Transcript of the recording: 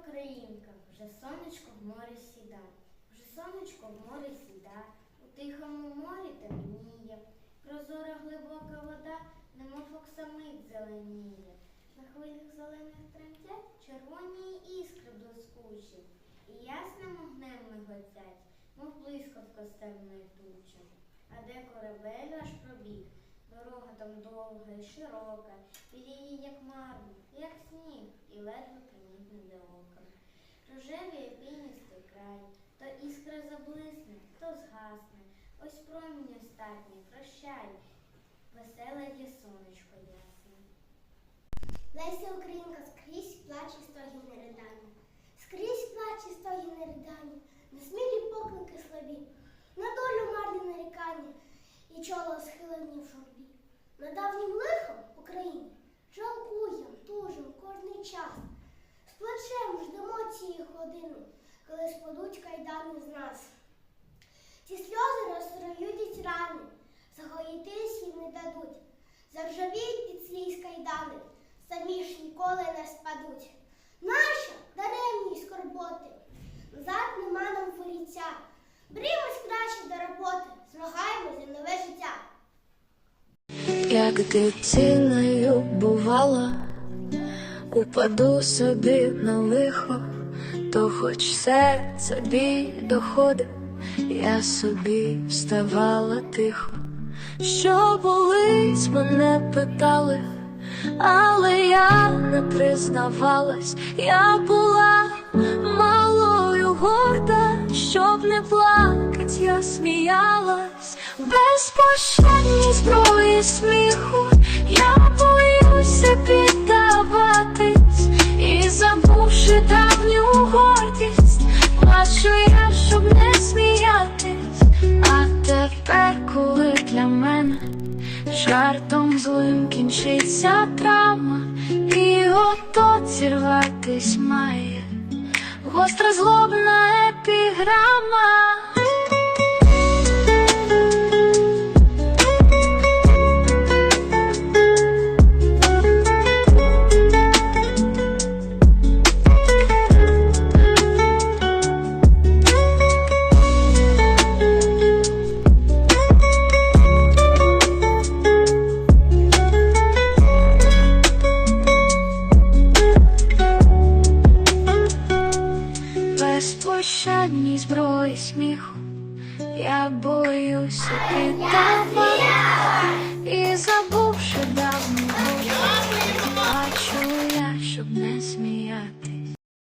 Українка, вже сонечко в морі сіда, вже сонечко в морі сіда, у тихому морі темніє, прозора глибока вода, немов оксамит зеленіє. На хвилях зелених тремтять червоні іскри блискучі, і ясним огнем миготять, мов блискавка з темної тучі. А де корабель аж пробіг, дорога там довга і широка, і її як мармур, як сніг, і ледве примітне для ока. Рожевий піністий край, то іскра заблисне, то згасне. Ось промінь остатній, прощай, веселе є сонечко ясне. Леся Українка скрізь плаче стогін ридання, скрізь плаче стогін ридання, несмілі поклики слабі, на долю марні нарікання і чоло схилені в. На давнім лихом Україні жалкуєм, тужим кожний час. З плачем ждемо цієї години, коли спадуть кайдани з нас. Ці сльози розроюдять рани, загоїтись їм не дадуть. Заржавіють під слізь кайдани, самі ж ніколи не спадуть. Нащо даремні скорботи? Назад нема нам воліття. Брімось краще до роботи, змагаємось за нове життя. Як дитиною бувала, упаду собі на лихо, то хоч серце бій доходить, я собі вставала тихо. Що болить, мене питали, але я не признавалась, я була малою горда, щоб не плакать, я сміялась, безпощадні зброї сміху, я боюся піддаватись, і забувши давню гордість, плачу я, щоб не сміятись, а тепер, коли для мене жартом злим кінчиться драма, і ото зірватись має гостра злобна епіграма. Сміху, я боюся піддавати і забувши